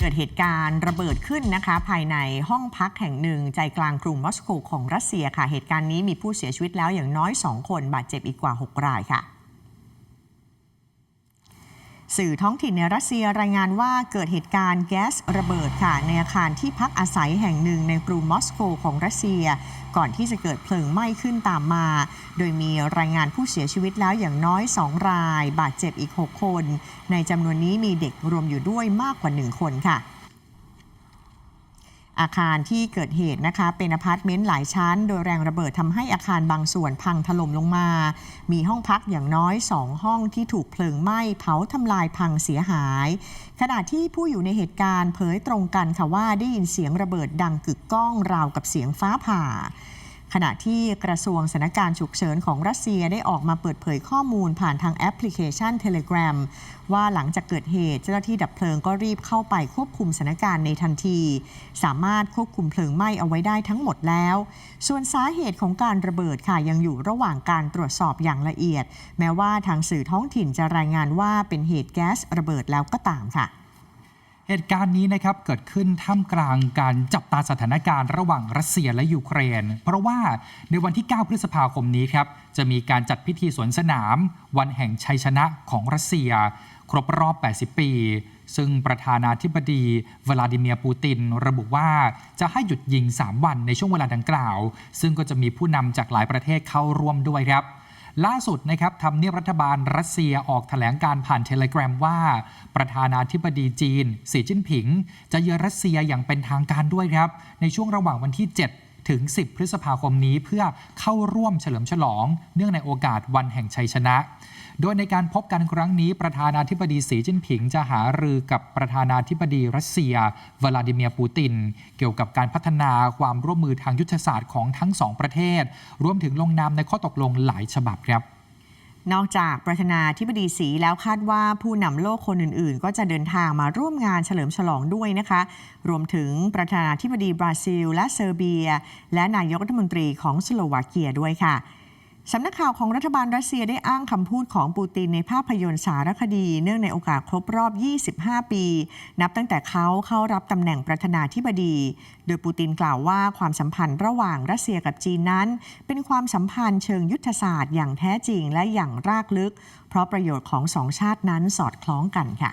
เกิดเหตุการณ์ระเบิดขึ้นนะคะ ภายในห้องพักแห่งหนึ่ง ใจกลางกรุงมอสโกของรัสเซียค่ะ เหตุการณ์นี้มีผู้เสียชีวิตแล้วอย่างน้อย 2 คนบาดเจ็บอีกกว่า 6 รายค่ะ สื่อท้องถิ่นในรัสเซียรายงานว่าเกิดเหตุการณ์แก๊สระเบิดค่ะในอาคารที่พักอาศัยแห่งหนึ่งในกรุงมอสโกของรัสเซีย ก่อนที่จะเกิดเพลิงไหม้ขึ้นตามมา โดยมีรายงานผู้เสียชีวิตแล้วอย่างน้อย 2 ราย บาดเจ็บอีก 6 คน ในจำนวนนี้มีเด็กรวมอยู่ด้วยมากกว่า 1 คนค่ะ อาคารที่เกิดเหตุนะคะ เป็นอพาร์ตเมนต์หลายชั้น โดยแรงระเบิดทำให้อาคารบางส่วนพังถล่มลงมา มีห้องพักอย่างน้อย 2 ห้องที่ถูกเพลิงไหม้เผาทำลายพังเสียหาย ขณะที่ผู้อยู่ในเหตุการณ์เผยตรงกันค่ะว่าได้ยินเสียงระเบิดดังกึกก้องราวกับเสียงฟ้าผ่า ขณะที่กระทรวงสถานการณ์ฉุกเฉินของรัสเซียได้ออกมาเปิดเผยข้อมูลผ่านทางแอปพลิเคชัน Telegram ว่าหลังจากเกิดเหตุเจ้าหน้าที่ดับเพลิงก็รีบเข้าไปควบคุมสถานการณ์ในทันที สามารถควบคุมเพลิงไหม้เอาไว้ได้ทั้งหมดแล้ว ส่วนสาเหตุของการระเบิดค่ะยังอยู่ระหว่างการตรวจสอบอย่างละเอียด แม้ว่าทางสื่อท้องถิ่นจะรายงานว่าเป็นเหตุแก๊สระเบิดแล้วก็ตามค่ะ เหตุการณ์นี้นะครับเกิดขึ้นท่ามกลางการจับตาสถานการณ์ระหว่างรัสเซียและยูเครน เพราะว่าในวันที่ 9 พฤษภาคมนี้ครับจะมีการจัดพิธีสวนสนาม วันแห่งชัยชนะของรัสเซีย ครบรอบ 80 ปี ซึ่งประธานาธิบดีวลาดิเมียร์ปูติน ระบุว่าจะให้หยุดยิง 3 วันในช่วงเวลาดังกล่าว ซึ่งก็จะมีผู้นำจากหลายประเทศเข้าร่วมด้วยครับ ล่าสุดนะครับทำเนียบรัฐบาลรัสเซียออกแถลงการผ่านเทเลกราฟว่า ประธานาธิบดีจีน สีจิ้นผิง จะเยือนรัสเซียอย่างเป็นทางการด้วยครับ ในช่วงระหว่างวันที่ 7 ถึง 10 พฤษภาคมนี้เพื่อเข้าร่วมเฉลิมฉลอง เนื่องในโอกาสวันแห่งชัยชนะ โดยในการพบกันครั้งนี้ประธานาธิบดีสีจิ้นผิงจะหารือกับประธานาธิบดีรัสเซียวลาดิเมียร์ปูติน เกี่ยวกับการพัฒนาความร่วมมือทางยุทธศาสตร์ของทั้งสองประเทศ รวมถึงลงนามในข้อตกลงหลายฉบับครับ นอกจากประธานาธิบดีสีแล้วคาดว่าผู้นำโลกคนอื่นๆ ก็จะเดินทางมาร่วมงานเฉลิมฉลองด้วยนะคะ รวมถึงประธานาธิบดีบราซิล และเซอร์เบีย และนายกรัฐมนตรีของสโลวาเกียด้วยค่ะ สำนักข่าวของรัฐบาลรัสเซียได้อ้างคำพูดของปูตินในภาพยนตร์สารคดี เนื่องในโอกาสครบรอบ 25 ปี นับตั้งแต่เขาเข้ารับตำแหน่งประธานาธิบดี โดยปูตินกล่าวว่าความสัมพันธ์ระหว่างรัสเซียกับจีนนั้น เป็นความสัมพันธ์เชิงยุทธศาสตร์อย่างแท้จริงและอย่างรากลึก เพราะประโยชน์ของสองชาตินั้นสอดคล้องกันค่ะ